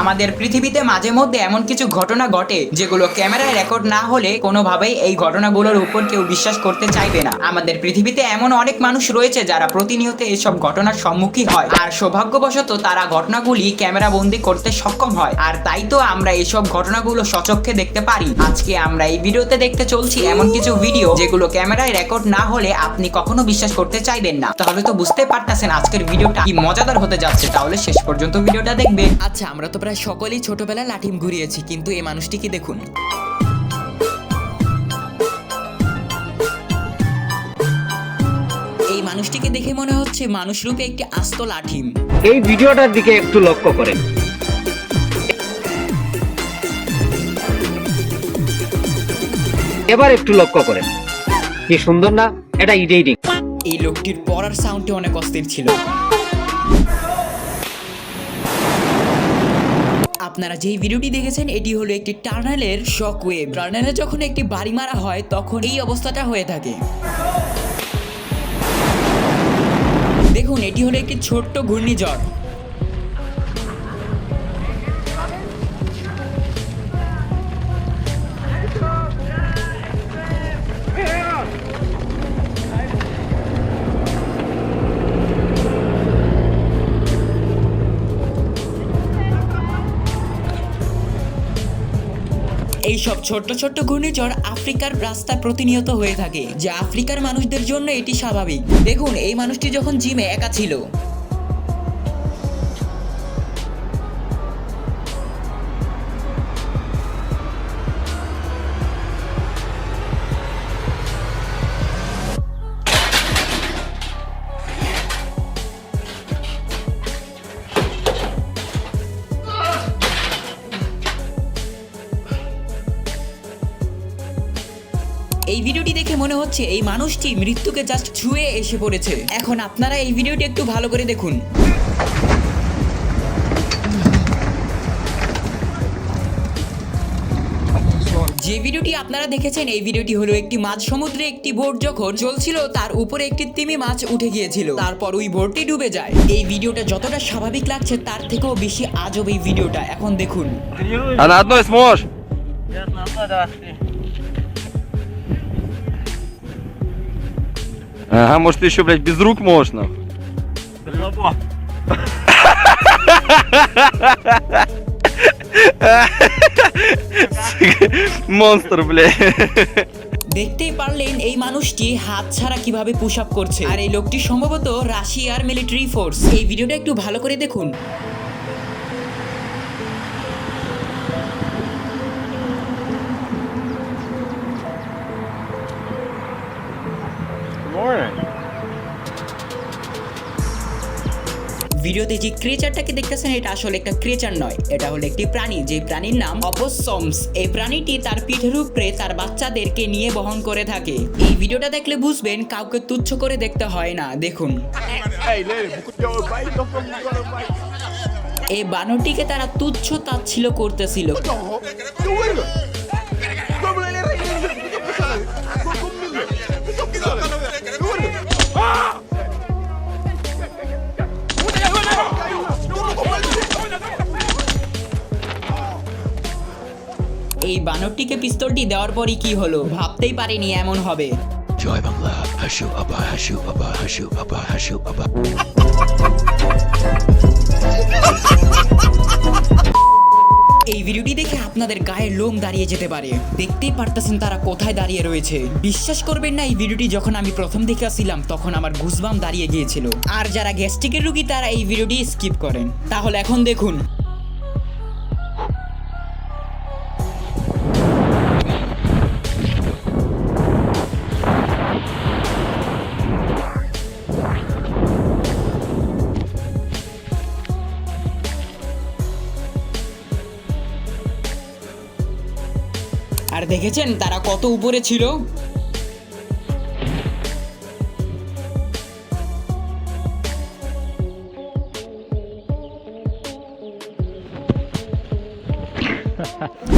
আমাদের পৃথিবীতে মাঝে মধ্যে এমন কিছু ঘটনা ঘটে যেগুলো ক্যামেরায় রেকর্ড না হলে কোনোভাবেই এই ঘটনাগুলোর উপর কেউ বিশ্বাস করতে চাইবে না। আমাদের পৃথিবীতে এমন অনেক মানুষ রয়েছে যারা প্রতিনিয়ত এইসব ঘটনার সম্মুখীন হয়। আর সৌভাগ্যবশত তারা ঘটনাগুলি ক্যামেরা বন্দি করতে সক্ষম হয়। আর তাই তো আমরা এইসব ঘটনাগুলো সচক্ষে দেখতে পারি। আজকে আমরা এই ভিডিওতে দেখতে চলছি এমন কিছু ভিডিও যেগুলো ক্যামেরায় রেকর্ড না হলে আপনি কখনো বিশ্বাস করতে চাইবেন না। তাহলে তো বুঝতে পারতেছেন আজকের ভিডিওটা কি মজাদার হতে যাচ্ছে। তাহলে শেষ পর্যন্ত ভিডিওটা দেখবেন। আচ্ছা আমরা তো প্রায় সকলেই ছোটবেলায় লাঠিম ঘুরিয়েছি কিন্তু এই মানুষটিকে দেখুন? এই মানুষটিকে দেখে মনে হচ্ছে মানুষ রূপে একটি আস্ত লাঠিম। এই ভিডিওটার দিকে একটু লক্ষ্য করেন। এবার একটু লক্ষ্য করেন। কি সুন্দর না? এটা ইডিটিং এই লোকটির পড়ার সাউন্ডটি অনেক অস্থির ছিল। আপনারা যেই ভিডিওটি দেখেছেন, এটি হলো একটি টার্নেলের শক ওয়েভ টার্নেলে যখন একটি বাড়ি মারা হয়, তখন এই অবস্থাটা হয়ে থাকে। দেখুন, এটি হলো একটি ছোট্ট ঘূর্ণিঝড়। এইসব ছোট্ট ছোট্ট ঘূর্ণিঝড় আফ্রিকার রাস্তায় প্রতিনিয়ত হয়ে থাকে, যা আফ্রিকার মানুষদের জন্য এটি স্বাভাবিক। দেখুন, এই মানুষটি যখন জিমে একা ছিল হচ্ছে এই মানুষটি মৃত্যুকে জাস্ট ছুঁয়ে এসে পড়েছে। এখন আপনারা এই ভিডিওটি একটু ভালো করে দেখুন। যে ভিডিওটি আপনারা দেখেছেন এই ভিডিওটি হলো একটি মাঝ সমুদ্রে একটি বোট যখন চলছিল তার উপরে একটি তিমি মাছ উঠে গিয়েছিল। তারপর ওই বোটটি ডুবে যায়। এই ভিডিওটা যতটা স্বাভাবিক লাগছে তার থেকেও বেশি আজব এই ভিডিওটা। এখন দেখুন। Ага, может ты еще, блядь, без рук можешь, нахуй? Монстр, блядь. দেখতেই পারলেন এই মানুষটি হাত ছাড়া কিভাবে পুশ আপ করছে আর এই লোকটি সম্ভবত রাশিয়ার মিলিটারি ফোর্স এই ভিডিওটা একটু ভালো করে দেখুন ভিডিওতে যে ক্রিয়েচারটাকে দেখতেছেন এটা আসলে একটা ক্রিয়েচার নয়। এটা হলো একটি প্রাণী। যে প্রাণীর নাম অপসমস। এই প্রাণীটি তার পিঠের উপরে তার বাচ্চাদেরকে নিয়ে বহন করে থাকে। এই ভিডিওটা দেখলে বুঝবেন কাউকে তুচ্ছ করে দেখতে হয় না। দেখুন। এই বানরটিকে তারা তুচ্ছ তাচ্ছিল করতেছিল। বানরটিকে পিস্তলটি দেওয়ার পরই কি হলো? ভাবতেই পারিনি এমন হবে। জয় বাংলা। হাসু আবা হাসু আবা হাসু আবা হাসু আবা। এই ভিডিওটি দেখে আপনাদের গায়ের লোম দাঁড়িয়ে যেতে পারে। দেখতেই পারতেছেন তারা কোথায় দাঁড়িয়ে রয়েছে। বিশ্বাস করবেন না এই ভিডিওটি যখন আমি প্রথম দেখে আসছিলাম তখন আমার ঘুসবাম দাঁড়িয়ে গিয়েছিল। আর যারা গ্যাস্ট্রিকের রুগী তারা এই ভিডিওটি স্কিপ করেন। তাহলে এখন দেখুন। দেখেছেন তারা কত উপরে ছিল?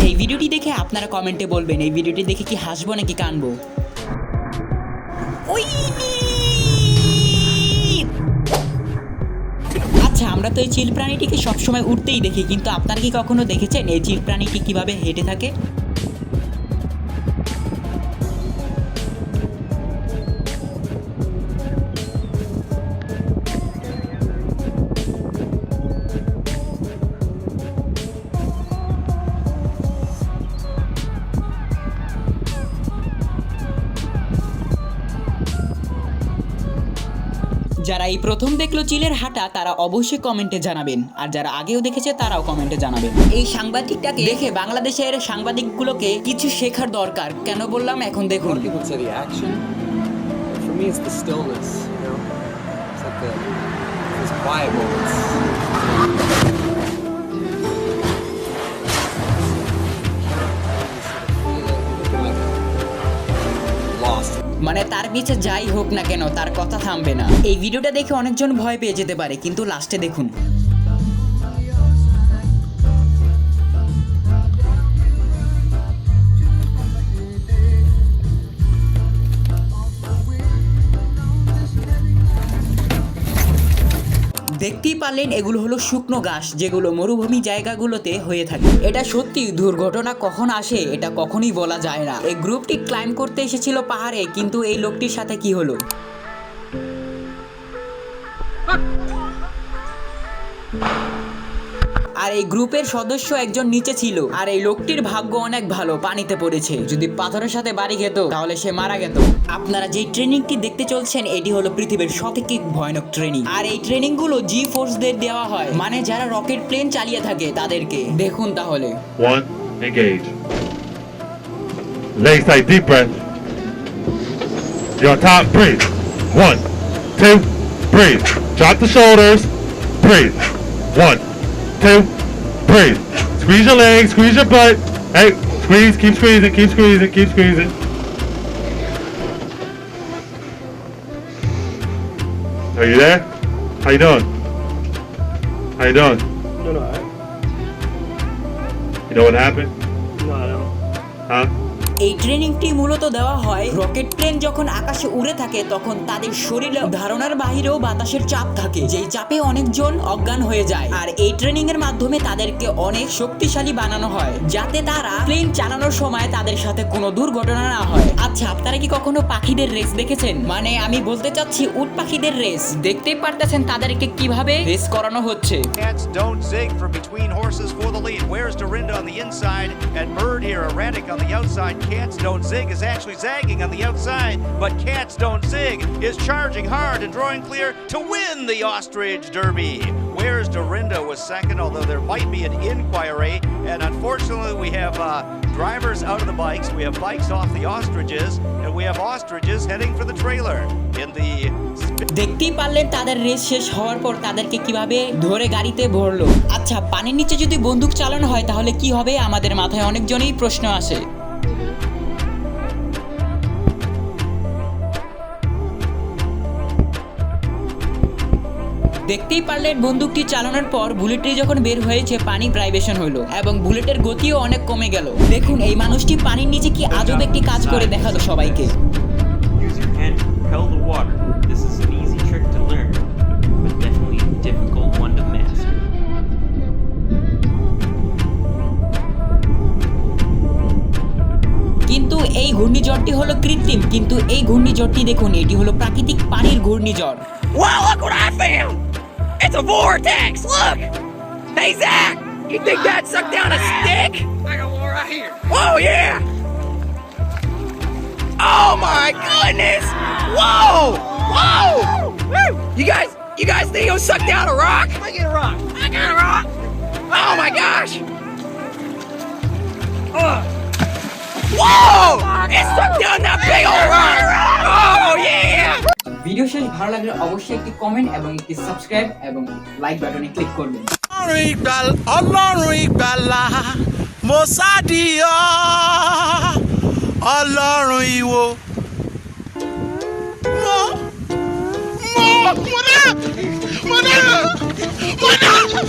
এই ভিডিওটি দেখে আপনারা কমেন্টে বলবেন, এই ভিডিওটি দেখে কি হাসবো নাকি কানবো? ওই! আচ্ছা আমরা তো এই চিল প্রাণীটিকে সবসময় উঠতেই দেখি, কিন্তু আপনারা কি কখনো দেখেছেন এই চিল প্রাণীটি কীভাবে হেঁটে থাকে? যারা এই প্রথম দেখল চিলের হাঁটা তারা অবশ্যই কমেন্টে জানাবেন। আর যারা আগেও দেখেছে তারাও কমেন্টে জানাবেন। এই সাংবাদিকটাকে দেখে বাংলাদেশের সাংবাদিকগুলোকে কিছু শেখার দরকার। কেন বললাম? এখন দেখুন। Lot মানে তার পিছে যাই হোক না কেন, তার কথা থামবে না। এই ভিডিওটা দেখে অনেকজন ভয় পেয়ে যেতে পারে, কিন্তু লাস্টে দেখুন দেখতেই পারলেন এগুলো হলো শুকনো ঘাস, যেগুলো মরুভূমি জায়গাগুলোতে হয়ে থাকে। এটা সত্যি, দুর্ঘটনা কখন আসে এটা কখনই বলা যায় না। এই গ্রুপটি ক্লাইম করতে এসেছিল পাহাড়ে, কিন্তু এই লোকটির সাথে কি হলো? আর এই গ্রুপের সদস্য একজন নিচে ছিল। আর এই লোকটির ভাগ্য অনেক ভালো পানিতে পড়েছে। যদি পাথরের সাথে বাড়ি খেত তাহলে সে মারা যেত আপনারা যে ট্রেনিংটি দেখতে চলছেন এটি হলো পৃথিবীর সবথেকে ভয়ানক ট্রেনিং। আর এই ট্রেনিংগুলো জি ফোর্সদের দেওয়া হয়। মানে যারা রকেট প্লেন চালিয়ে থাকে তাদেরকে। দেখুন তাহলে. You're top, breathe. One, two, breathe. Drop the shoulders, breathe. One, two, breathe. Squeeze your legs, squeeze your butt. Hey, squeeze, keep squeezing, keep squeezing, keep squeezing. Are you there? How you doing? How you doing? You know what happened? No, I don't. Huh? এই ট্রেনিংটি মূলত দেওয়া হয় rocket train যখন আকাশে উড়ে থাকে, তখন তাদের শরীরে ধারণার বাহিরেও বাতাসের চাপ থাকে, যেই চাপে অনেকজন অজ্ঞান হয়ে যায়। আর এই ট্রেনিং এর মাধ্যমে তাদেরকে অনেক শক্তিশালী বানানো হয়, যাতে তারা প্লেন চালানোর সময় তাদের সাথে কোনো দুর্ঘটনা না হয়। আচ্ছা আপনারা কি কখনো পাখিদের রেস দেখেছেন? মানে আমি বলতে চাচ্ছি উট পাখিদের রেস। দেখতেই পারতেছেন তাদেরকে কীভাবে রেস করানো হচ্ছে. Where's Dorinda on the inside? And Bird here, erratic on the outside. Cats don't zig is actually zagging on the outside, but Cats don't zig is charging hard and drawing clear to win the Ostrich Derby. Where's Dorinda was second, although there might be an inquiry. And unfortunately, we have uh, drivers out of the bikes. We have bikes off the ostriches, and we have ostriches heading for the trailer in the দেখতেই পারলেন তাদের race শেষ হওয়ার পর তাদেরকে কীভাবে ধরে গাড়িতে ভরলো আচ্ছা পানির নিচে যদি বন্দুক চালানো হয় তাহলে কি হবে আমাদের মাথায় অনেকজনই প্রশ্ন আসে দেখতেই পারলেন বন্দুকটি চালানোর পর বুলেটটি যখন বের হয়েছে পানি প্রাইভেশন হলো এবং বুলেটের গতিও অনেক কমে গেল। দেখুন এই মানুষটি পানির নিচে কি আজব একটি কাজ করে দেখাল সবাইকে। এই ঘূর্ণিঝড়টি হলো কৃত্রিম কিন্তু এই ঘূর্ণিঝড়টি দেখুন এটি হলো প্রাকৃতিক পানির ঘূর্ণিঝড়। It's a vortex! Look! Hey, Zach! You think that sucked down a stick? I got one right here. Oh, yeah! Oh, my goodness! Whoa! Whoa! Woo! You guys, you guys think it'll suck down a rock? I get a rock. I got a rock! Oh, my gosh! Uh. Whoa! It sucked down that big old rock! Oh, yeah! Video শেষ ভালো লাগলে অবশ্যই একটি comment এবং একটি subscribe এবং like বাটনে click করবেন ọlọ́run ìwò mo mo mo ná mo ná mo.